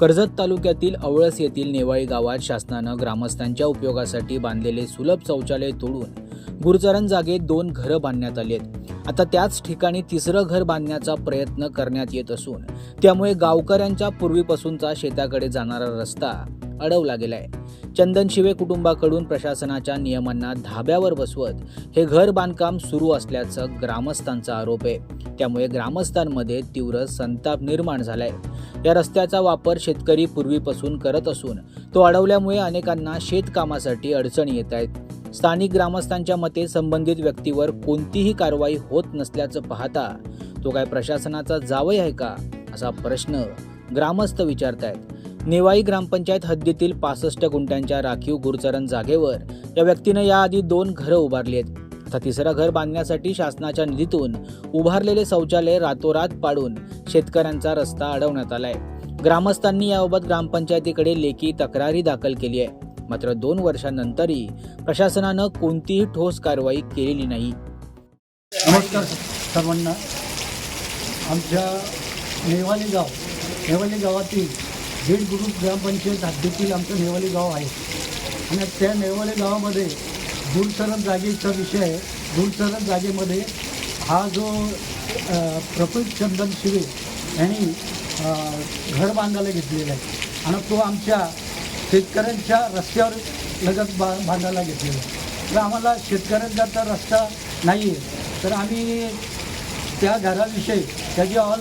कर्जत तालुक्यातील अवळस येथील नेवाळी गावात शासनानं ग्रामस्थांच्या उपयोगासाठी बांधलेले सुलभ शौचालय तोडून गुरुचरण जागेत दोन घरं बांधण्यात आली आहेत. आता त्याच ठिकाणी तिसरं घर बांधण्याचा प्रयत्न करण्यात येत असून त्यामुळे गावकऱ्यांच्या पूर्वीपासूनचा शेताकडे जाणारा रस्ता अडवला गेलाय. चंदन शिवे कुटुंबाकडून प्रशासनाच्या नियमांना धाब्यावर बसवत हे घर बांधकाम सुरू असल्याचं ग्रामस्थांचा आरोप आहे. त्यामुळे ग्रामस्थांमध्ये तीव्र संताप निर्माण झालाय. या रस्त्याचा वापर शेतकरी पूर्वीपासून करत असून तो अडवल्यामुळे अनेकांना शेतकामासाठी अडचणी येत आहेत. स्थानिक ग्रामस्थांच्या मते संबंधित व्यक्तीवर कोणतीही कारवाई होत नसल्याचं पाहता तो काय प्रशासनाचा जावई आहे का? असा प्रश्न ग्रामस्थ विचारतायत. नेवाई ग्रामपंचायत हद्दीतील पासष्ट गुंठ्यांच्या राखीव गुरचरण जागेवर या व्यक्तीनं याआधी दोन घरं उभारली आहेत. आता तिसरं घर बांधण्यासाठी शासनाच्या निधीतून उभारलेले शौचालय रातोरात पाडून शेतकऱ्यांचा रस्ता अडवण्यात आलाय. ग्रामस्थांनी याबाबत ग्रामपंचायतीकडे लेखी तक्रारी दाखल केली आहे. मात्र दोन वर्षांनंतरही प्रशासनानं कोणतीही ठोस कारवाई केलेली नाही. नमस्कार सर्वांना. आमच्या नेवाली गाव नेवाली गावातील बीड ग्रुप ग्रामपंचायत हद्दीतील आमचं नेवाली गाव आहे. आणि त्या नेवाली गावामध्ये दूरसरण जागेचा विषय आहे. दूरसरण जागेमध्ये हा जो प्रफुल्ल चंदन शिवे यांनी घर बांधायला घेतलेला आहे. आणि तो आमच्या शेतकऱ्यांच्या रस्त्यावर लगत बा बांधायला घेतलेला आहे. तर आम्हाला शेतकऱ्यांचा तर रस्ता नाही आहे तर आम्ही त्या घराविषयी त्याची ऑल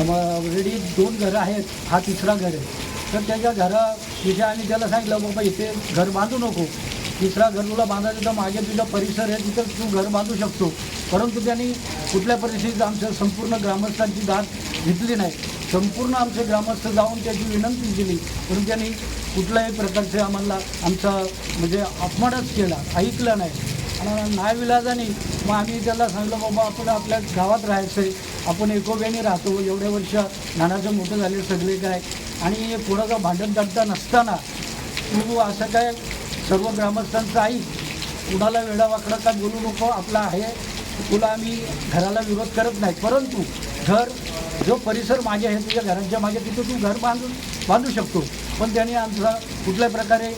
ऑलरेडी दोन घरं आहेत हा तिसरा घर आहे. तर त्याच्या घराविषयी आम्ही त्याला सांगितलं बाबा इथे घर बांधू नको. तिसरा घर तुला बांधायचं तर मागे तुझा परिसर आहे तिथं तू घर बांधू शकतो. परंतु त्यांनी कुठल्या परिस्थितीत आमच्या संपूर्ण ग्रामस्थांची दाद घेतली नाही. संपूर्ण आमचे ग्रामस्थ जाऊन त्याची विनंती केली. परंतु त्यांनी कुठल्याही प्रकारचे आम्हाला आमचा म्हणजे अपमानच केला ऐकलं नाही. आणि नाविलाजाने मग आम्ही त्याला सांगलं बाबा आपण आपल्या गावात राहायचं आहे. आपण एकोब्याने राहतो. एवढ्या वर्ष नानाचं मोठं झाले सगळे काय. आणि कोणाचं भांडण काढता नसताना तू असं काय सर्व ग्रामस्थांचं आई कुणाला वेडावाकडं का बोलू नको आपला आहे. तुला आम्ही घराला विरोध करत नाही. परंतु घर जो परिसर मागे आहे तुझ्या घरांच्या मागे तिथं तू घर बांधून बांधू शकतो. पण त्याने आमचा कुठल्या प्रकारे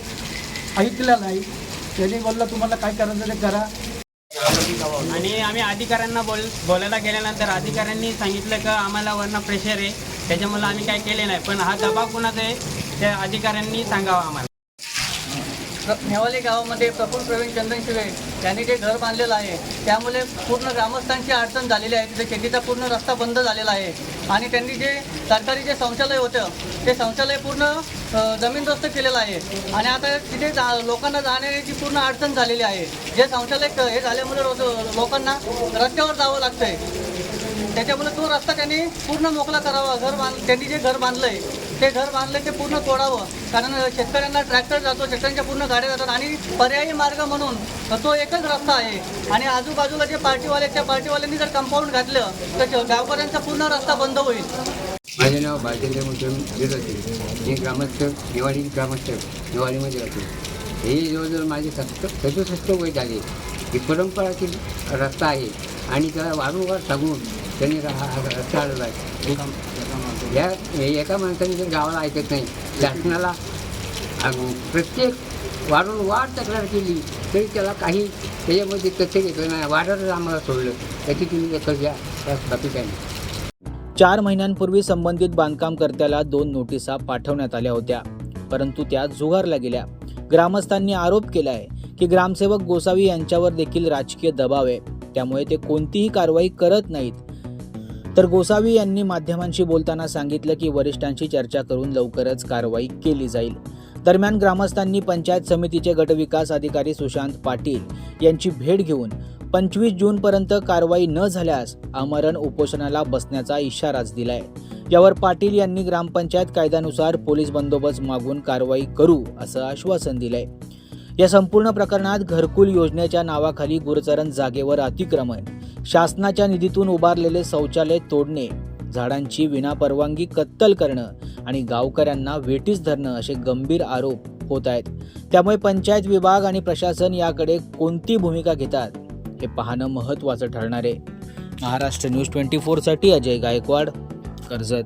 ऐकलं नाही. त्याने बोललं तुम्हाला काय करायचं ते करा. आणि आम्ही अधिकाऱ्यांना बोल बोलायला गेल्यानंतर अधिकाऱ्यांनी सांगितलं का आम्हाला वरनं प्रेशर आहे. त्याच्यामुळे आम्ही काय केले नाही. पण हा दबाव कुणाचा आहे त्या अधिकाऱ्यांनी सांगावा आम्हाला. नेवाली गावामध्ये प्रफुल्ल प्रवीण चंदन शिवे यांनी जे घर बांधलेलं आहे त्यामुळे पूर्ण ग्रामस्थांची अडचण झालेली आहे. तिथे शेतीचा पूर्ण रस्ता बंद झालेला आहे. आणि त्यांनी जे सरकारी जे शौचालय होतं ते शौचालय पूर्ण अ, जमीनदोस्त केलेलं आहे. आणि आता तिथे जा लोकांना जाण्याची पूर्ण अडचण झालेली आहे. जे शौचालय हे झाल्यामुळे रोज- लोकांना रस्त्यावर जावं लागतंय. त्याच्यामुळे तो रस्ता त्यांनी पूर्ण मोकळा करावा. घर बांध त्यांनी जे घर बांधलं आहे ते घर बांधलं ते पूर्ण तोडावं. कारण शेतकऱ्यांना ट्रॅक्टर जातो शेतकऱ्यांच्या पूर्ण गाड्या जातात आणि पर्यायी मार्ग म्हणून तो एकच रस्ता आहे. आणि आजूबाजूला जे पार्टीवाले त्या पार्टीवाल्यांनी जर कंपाऊंड घातलं तर गावकऱ्यांचा पूर्ण रस्ता बंद होईल. माझे नाव भाजंद्र मुसलम गिरवते मी ग्रामस्थ दिवाळी ग्रामस्थ दिवाळीमध्ये राहतो. हे जवळजवळ माझे सत्त सदुसष्ट वय झाले ही परंपरातील रस्ता आहे. आणि त्याला वारंवार सांगून त्यांनी हा हा रस्ता आलेला आहे. या एका माणसाने जर गावाला ऐकत नाही शासनाला प्रत्येक वारंवार तक्रार केली तरी त्याला काही त्याच्यामध्ये तथ्य घेतलं नाही. वारंवार आम्हाला सोडलं. त्याची तुम्ही दखल घ्या. बाकी काही नाही चार महिन्यांपूर्वी संबंधित बांधकामकर्त्याला दोन नोटिसा पाठवण्यात आल्या होत्या परंतु त्या जुगारल्या गेल्या. ग्रामस्थांनी आरोप केला आहे की ग्रामसेवक गोसावी यांच्यावर देखील राजकीय दबाव आहे. त्यामुळे ते कोणतीही कारवाई करत नाहीत. तर गोसावी यांनी माध्यमांशी बोलताना सांगितलं की वरिष्ठांशी चर्चा करून लवकरच कारवाई केली जाईल. दरम्यान ग्रामस्थांनी पंचायत समितीचे गटविकास अधिकारी सुशांत पाटील यांची भेट घेऊन पंचवीस जूनपर्यंत कारवाई न झाल्यास आमरण उपोषणाला बसण्याचा इशाराच दिलाय. यावर पाटील यांनी ग्रामपंचायत कायद्यानुसार पोलीस बंदोबस्त मागून कारवाई करू असं आश्वासन दिलंय. या संपूर्ण प्रकरणात घरकुल योजनेच्या नावाखाली गुरचरण जागेवर अतिक्रमण शासनाच्या निधीतून उभारलेले शौचालय तोडणे झाडांची विनापरवानगी कत्तल करणं आणि गावकऱ्यांना वेटीस धरणं असे गंभीर आरोप होत आहेत. त्यामुळे पंचायत विभाग आणि प्रशासन याकडे कोणती भूमिका घेतात हे पाहणं महत्त्वाचं ठरणार आहे. महाराष्ट्र न्यूज ट्वेंटी फोरसाठी अजय गायकवाड कर्जत.